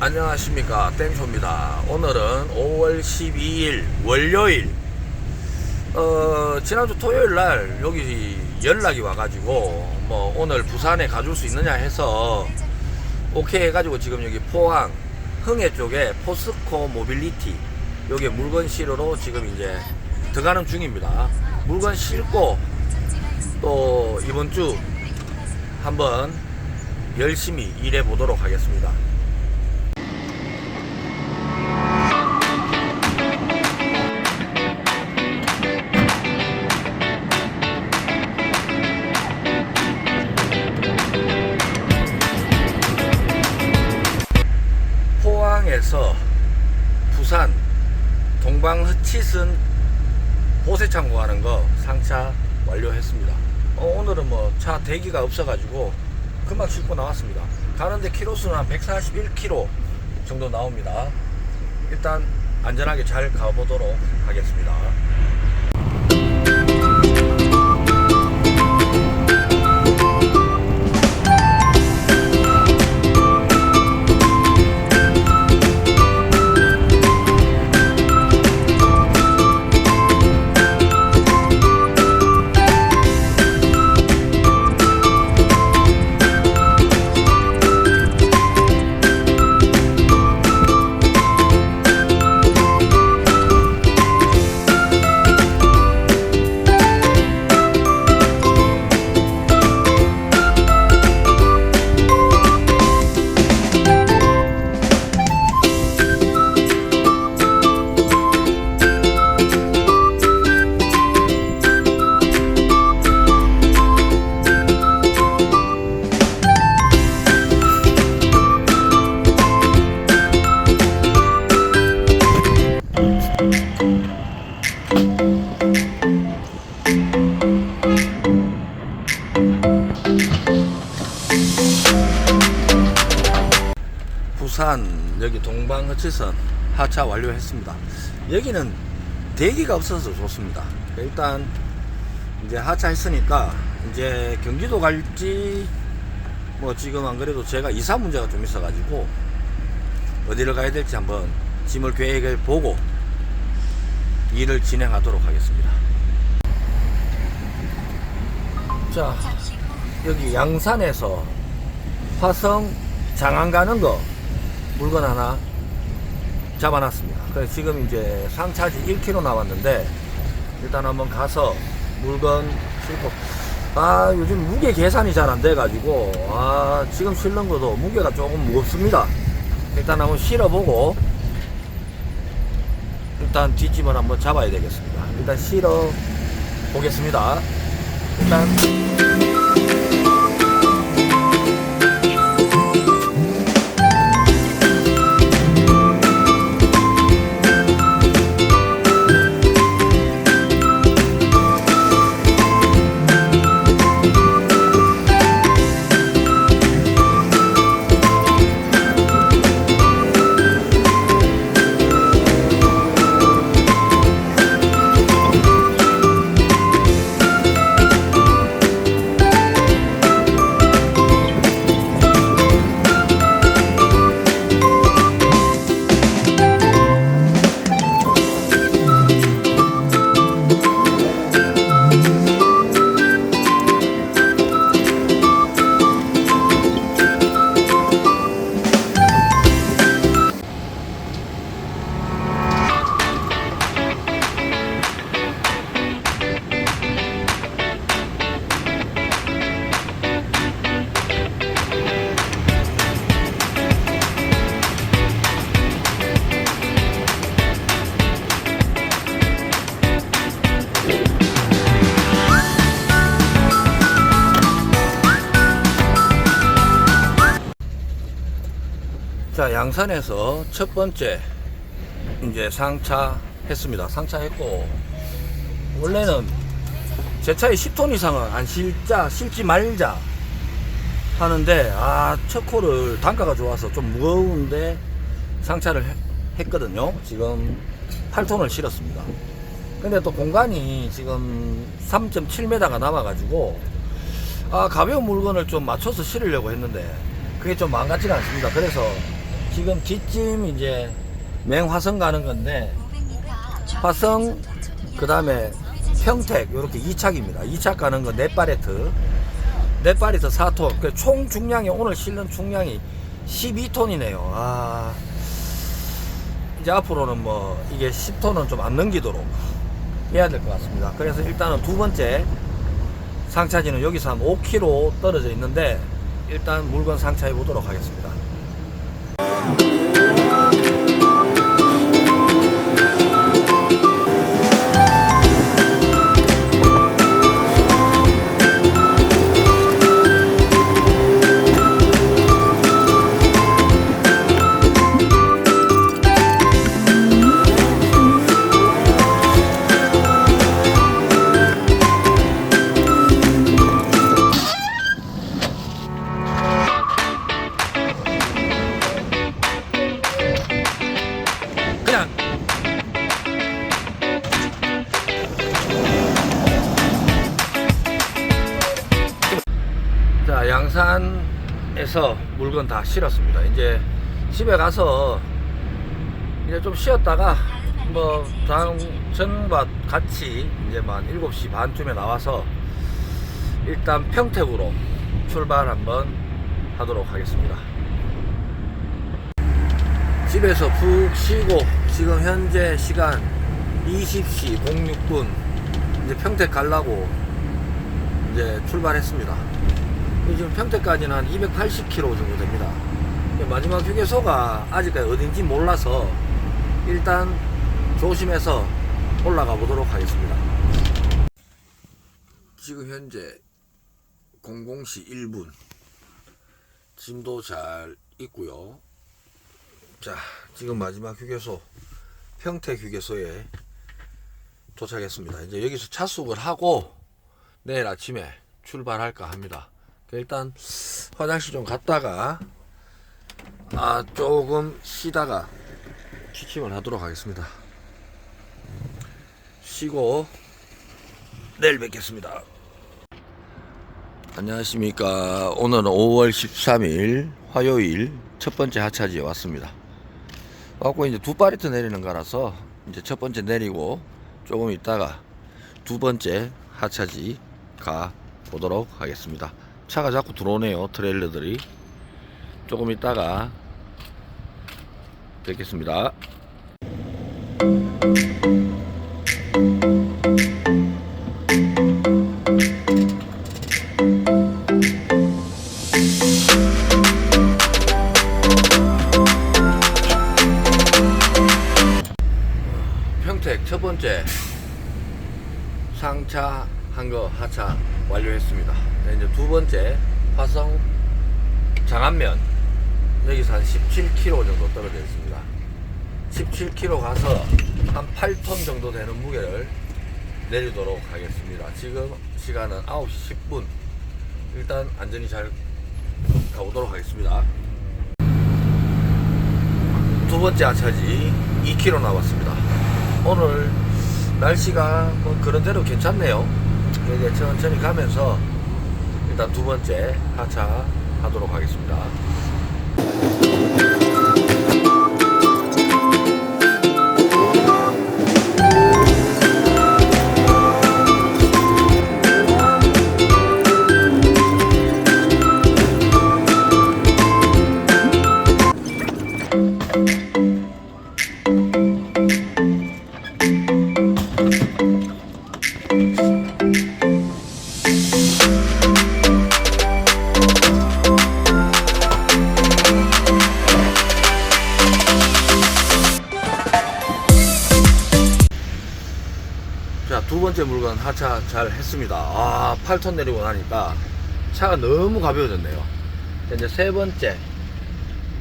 안녕하십니까. 땡쇼입니다. 오늘은 5월 12일 월요일. 어 지난주 토요일 날 여기 연락이 와가지고 뭐 오늘 부산에 가줄 수 있느냐 해서 오케이 해가지고 지금 여기 포항 흥해 쪽에 포스코 모빌리티 여기 물건 실으러 지금 이제 들어가는 중입니다. 물건 싣고 또 이번 주 한번 열심히 일해 보도록 하겠습니다. 치선 보세 창고하는 거 상차 완료했습니다. 어, 오늘은 뭐 차 대기가 없어가지고 금방 싣고 나왔습니다. 가는데 키로수는 한 141km 정도 나옵니다. 일단 안전하게 잘 가보도록 하겠습니다. 여기 동방흑치선 하차 완료했습니다. 여기는 대기가 없어서 좋습니다. 일단 이제 하차했으니까 이제 경기도 갈지 뭐 지금 안 그래도 제가 이사 문제가 좀 있어가지고 어디를 가야 될지 한번 짐을 계획을 보고 일을 진행하도록 하겠습니다. 자 여기 양산에서 화성 장안 가는 거 물건 하나 잡아놨습니다. 그래서 지금 이제 상차지 1km 남았는데 일단 한번 가서 물건 싣고 아 요즘 무게 계산이 잘 안 돼가지고 아 지금 실는 것도 무게가 조금 무겁습니다. 일단 한번 실어보고 일단 뒷짐을 한번 잡아야 되겠습니다. 일단 실어 보겠습니다. 일단 양산에서 첫 번째 이제 상차 했습니다. 상차했고 원래는 제 차에 10톤 이상은 안 실자 실지 말자 하는데 아첫 코를 단가가 좋아서 좀 무거운데 상차를 해- 했거든요. 지금 8톤을 실었습니다. 근데 또 공간이 지금 3.7m가 남아가지고 아 가벼운 물건을 좀 맞춰서 실으려고 했는데 그게 좀 망가지가 않습니다. 그래서 지금 뒷짐 이제 맹화성 가는 건데 화성 그 다음에 평택 이렇게 2착입니다. 2착 가는 거 4파레트 4파레트 4톤 그 총 중량이 오늘 실는 중량이 12톤이네요. 아 이제 앞으로는 뭐 이게 10톤은 좀 안 넘기도록 해야 될 것 같습니다. 그래서 일단은 두 번째 상차지는 여기서 한 5km 떨어져 있는데 일단 물건 상차해 보도록 하겠습니다. 자 양산에서 물건 다 실었습니다 이제 집에 가서 이제 좀 쉬었다가 뭐 다음 전과 같이 이제 만 7시 반쯤에 나와서 일단 평택으로 출발 한번 하도록 하겠습니다 집에서 푹 쉬고 지금 현재 시간 20시 06분 이제 평택 가려고 이제 출발했습니다. 지금 평택까지는 한 280km 정도 됩니다. 마지막 휴게소가 아직까지 어딘지 몰라서 일단 조심해서 올라가 보도록 하겠습니다. 지금 현재 00시 1분 짐도 잘 있고요. 자, 지금 마지막 휴게소 평택 휴게소에 도착했습니다. 이제 여기서 차숙을 하고 내일 아침에 출발할까 합니다. 일단 화장실 좀 갔다가 아 조금 쉬다가 취침을 하도록 하겠습니다. 쉬고 내일 뵙겠습니다. 안녕하십니까. 오늘은 5월 13일 화요일 첫 번째 하차지에 왔습니다. 왔고 이제 두 파리트 내리는 거라서 이제 첫 번째 내리고 조금 있다가 두 번째 하차지 가 보도록 하겠습니다. 차가 자꾸 들어오네요. 트레일러들이. 조금 있다가 뵙겠습니다. 장안면 여기서 한 17km 정도 떨어져 있습니다. 17km 가서 한 8톤 정도 되는 무게를 내리도록 하겠습니다. 지금 시간은 9시 10분. 일단 안전히 잘 가보도록 하겠습니다. 두 번째 하차지 2km 남았습니다. 오늘 날씨가 뭐 그런대로 괜찮네요. 이제 천천히 가면서 일단 두 번째 하차 하도록 하겠습니다. 8톤 내리고 나니까 차가 너무 가벼워졌네요. 이제 세 번째.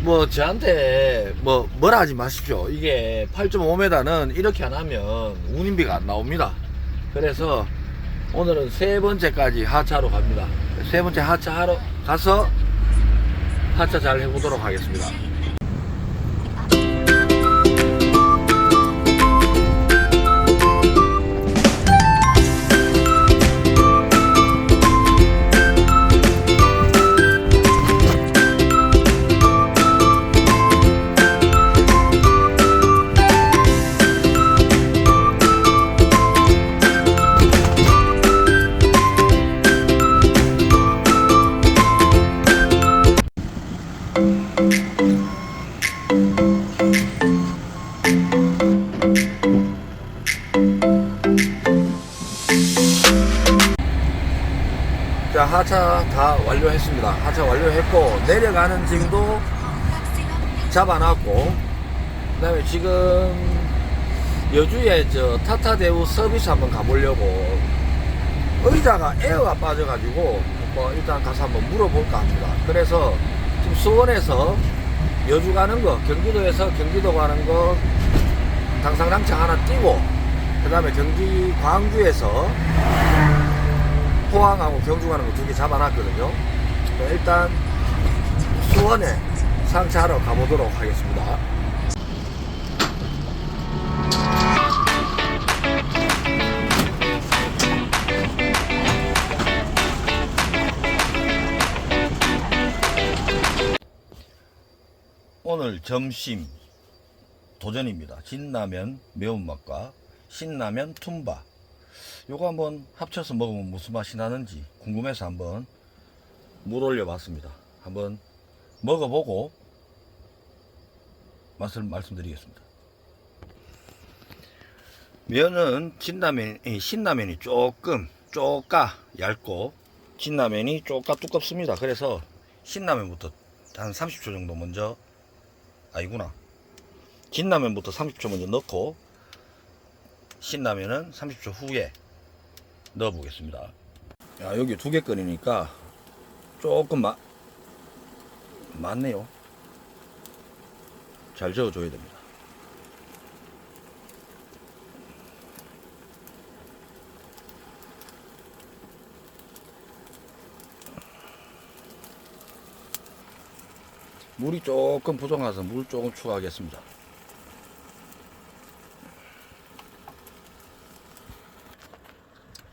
뭐, 저한테 뭐, 뭐라 하지 마십시오. 이게 8.5m는 이렇게 안 하면 운임비가 안 나옵니다. 그래서 오늘은 세 번째까지 하차로 갑니다. 세 번째 하차하러 가서 하차 잘 해보도록 하겠습니다. 다 완료했습니다. 하차 완료했고 내려가는 짐도 잡아놨고 그다음에 지금 여주에 저 타타대우 서비스 한번 가보려고 의자가 에어가 빠져가지고 뭐 일단 가서 한번 물어볼까 합니다. 그래서 지금 수원에서 여주 가는 거, 경기도에서 경기도 가는 거 당상당창 하나 띄고 그 다음에 경기 광주에서 포항하고 경주 가는 거 두 개 잡아놨거든요. 네, 일단 수원에 상차하러 가보도록 하겠습니다. 오늘 점심 도전입니다. 진라면 매운맛과 신라면 툼바. 요거 한번 합쳐서 먹으면 무슨 맛이 나는지 궁금해서 한번 물 올려봤습니다. 한번 먹어보고 맛을 말씀드리겠습니다. 면은 진라면, 이 신라면이 조금 쪼까 얇고 진라면이 쪼까 두껍습니다. 그래서 신라면부터 한 30초 정도 먼저 아니구나. 진라면부터 30초 먼저 넣고 신라면은 30초 후에 넣어 보겠습니다. 야, 여기 두 개 끓이니까 조금 마, 많네요. 잘 저어 줘야 됩니다. 물이 조금 부족해서 물 조금 추가하겠습니다.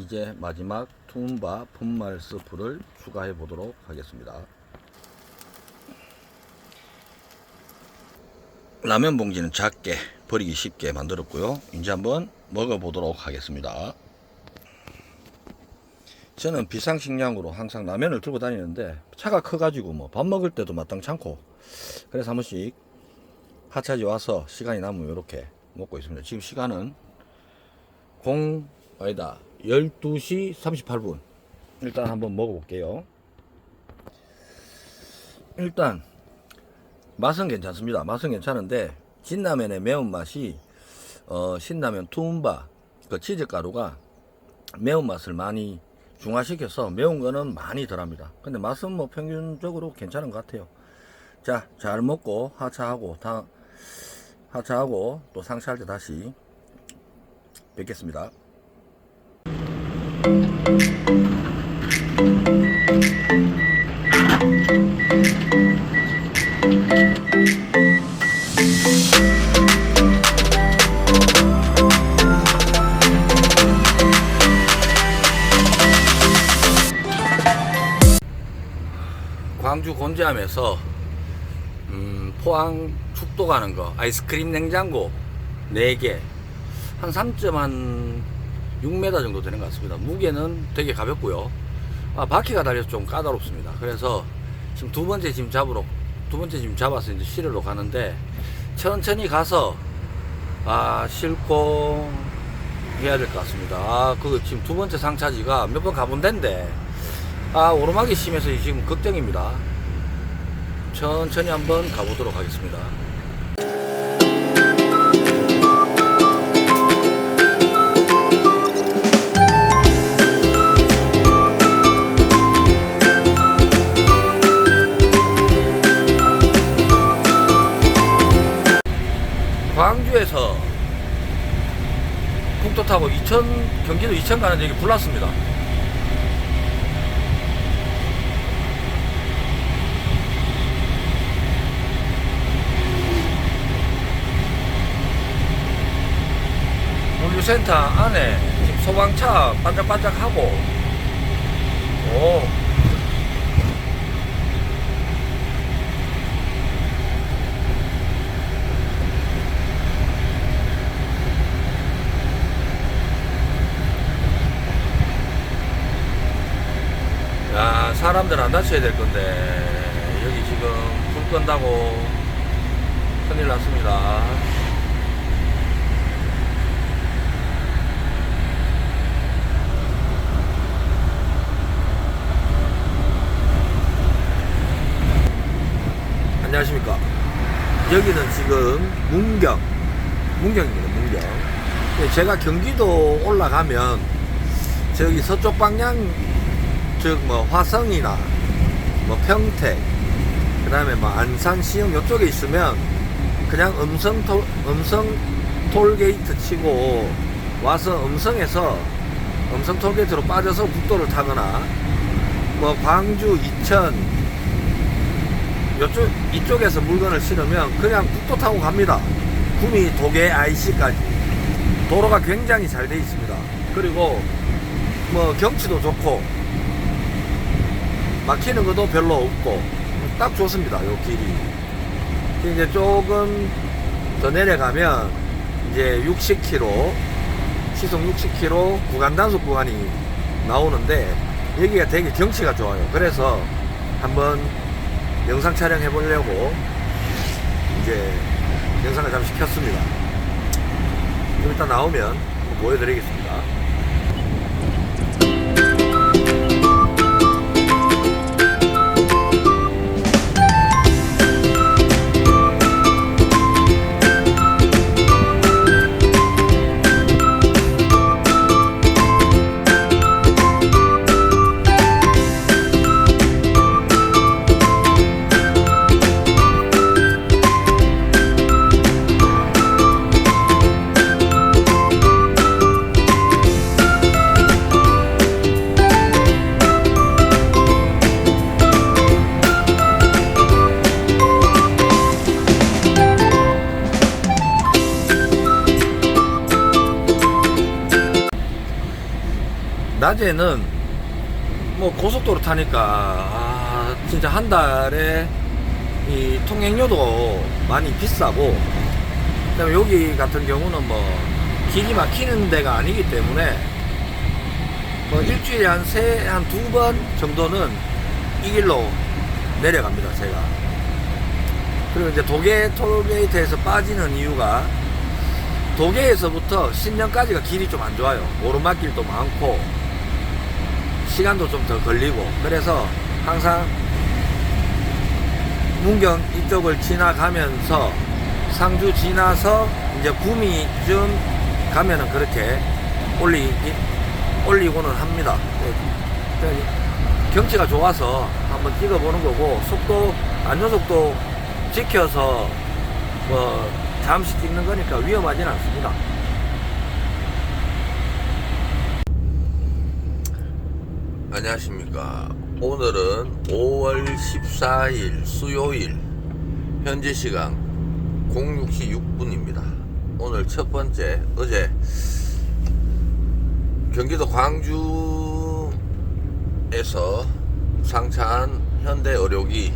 이제 마지막 툼바 분말 스프를 추가해 보도록 하겠습니다. 라면 봉지는 작게 버리기 쉽게 만들었고요. 이제 한번 먹어 보도록 하겠습니다. 저는 비상식량으로 항상 라면을 들고 다니는데 차가 커가지고 뭐 밥 먹을 때도 마땅치 않고 그래서 한 번씩 하차지 와서 시간이 남으면 이렇게 먹고 있습니다. 지금 시간은 0 아니다 12시 38분 일단 한번 먹어볼게요. 일단 맛은 괜찮습니다. 맛은 괜찮은데 진라면의 매운맛이 어, 신라면 투움바 그 치즈가루가 매운맛을 많이 중화시켜서 매운 거는 많이 덜합니다. 근데 맛은 뭐 평균적으로 괜찮은 것 같아요. 자, 잘 먹고 하차하고 다 하차하고 또 상차할 때 다시 뵙겠습니다. 광주 곤지암에서 음, 포항 축도 가는 거 아이스크림 냉장고 4개. 한 3.한 6m 정도 되는 것 같습니다. 무게는 되게 가볍고요. 아, 바퀴가 달려서 좀 까다롭습니다. 그래서 지금 두 번째 짐 잡으러 두 번째 짐 잡아서 이제 실으러 가는데 천천히 가서 아 싣고 해야 될 것 같습니다. 아 그 지금 두 번째 상차지가 몇 번 가본 데인데 아 오르막이 심해서 지금 걱정입니다. 천천히 한번 가보도록 하겠습니다 타고 이천 경기도 이천 가는 여기 불났습니다. 물류센터 안에 소방차 반짝반짝하고. 오 사람들 안 다쳐야 될 건데 여기 지금 불 끈다고 큰일 났습니다. 안녕하십니까. 여기는 지금 문경 문경입니다 문경. 예, 제가 경기도 올라가면 저기 서쪽 방향 즉 뭐 화성이나 뭐 평택, 그 다음에 뭐 안산, 시흥 이쪽에 있으면 그냥 음성 톨, 음성 톨게이트 치고 와서 음성에서 음성 톨게이트로 빠져서 국도를 타거나 뭐 광주, 이천 이쪽 이쪽에서 물건을 실으면 그냥 국도 타고 갑니다. 구미, 도계, IC까지 도로가 굉장히 잘 돼 있습니다. 그리고 뭐 경치도 좋고 막히는 것도 별로 없고 딱 좋습니다. 요 길이. 이제 조금 더 내려가면 이제 60km 시속 60km 구간 단속 구간이 나오는데 여기가 되게 경치가 좋아요. 그래서 한번 영상 촬영해 보려고 이제 영상을 잠시 켰습니다. 좀 이따 나오면 보여드리겠습니다. 낮에는 뭐 고속도로 타니까 아, 진짜 한 달에 이 통행료도 많이 비싸고 그다음에 여기 같은 경우는 뭐 길이 막히는 데가 아니기 때문에 뭐 일주일에 한 세 한 두 번 정도는 이 길로 내려갑니다 제가. 그리고 이제 도계 톨게이트에서 빠지는 이유가 도계에서부터 신년까지가 길이 좀 안 좋아요. 오르막길도 많고 시간도 좀 더 걸리고 그래서 항상 문경 이쪽을 지나가면서 상주 지나서 이제 구미쯤 가면은 그렇게 올리 올리고는 합니다. 네. 경치가 좋아서 한번 찍어보는 거고 속도 안전속도 지켜서 뭐 잠시 찍는 거니까 위험하진 않습니다. 안녕하십니까. 오늘은 5월 14일 수요일 현재 시간 06시 6분입니다. 오늘 첫 번째 어제 경기도 광주에서 상차한 현대 의료기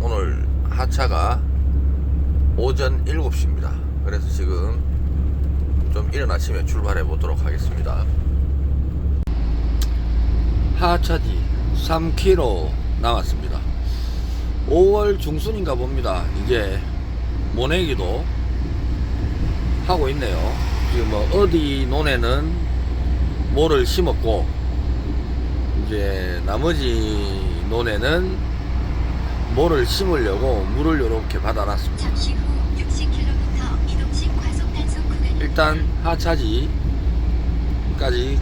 오늘 하차가 오전 7시입니다. 그래서 지금 좀 아침에 출발해 보도록 하겠습니다. 하차지 3km 남았습니다. 5월 중순인가 봅니다. 이제 모내기도 하고 있네요. 지금 뭐 어디 논에는 모를 심었고 이제 나머지 논에는 모를 심으려고 물을 이렇게 받아놨습니다. 잠시 후 60km 이동식 과속 단속 구간 일단 하차지까지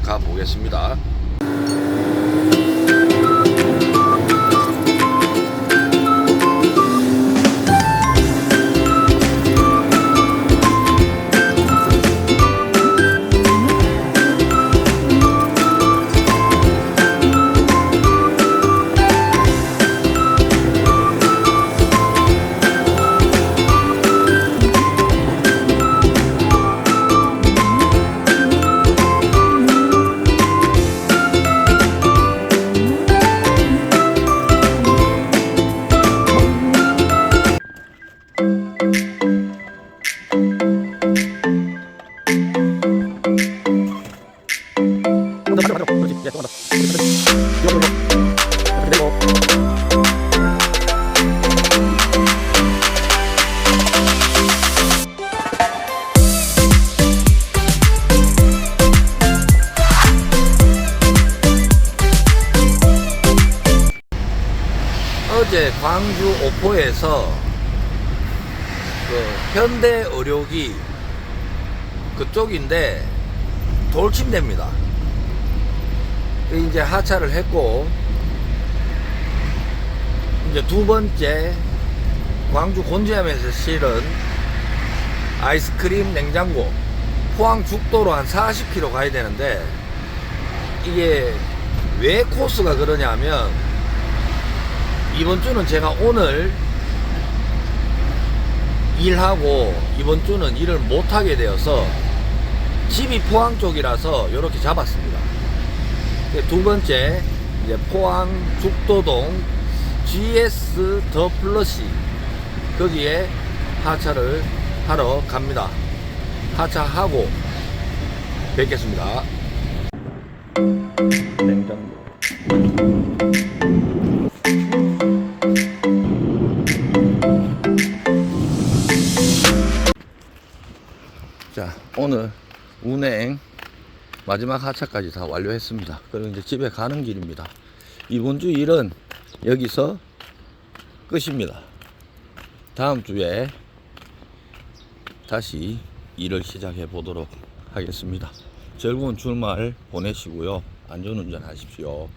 가 보겠습니다. 이제 하차를 했고 이제 두 번째 광주 곤지암에서 실은 아이스크림 냉장고 포항 죽도로 한 40km 가야 되는데 이게 왜 코스가 그러냐면 이번 주는 제가 오늘 일하고 이번 주는 일을 못하게 되어서 집이 포항 쪽이라서 이렇게 잡았습니다. 두 번째 이제 포항 죽도동 GS 더 플러시 거기에 하차를 하러 갑니다. 하차하고 뵙겠습니다. 냉장고. 자, 오늘 운행 마지막 하차까지 다 완료했습니다. 그리고 이제 집에 가는 길입니다. 이번 주 일은 여기서 끝입니다. 다음 주에 다시 일을 시작해 보도록 하겠습니다. 즐거운 주말 보내시고요. 안전운전 하십시오.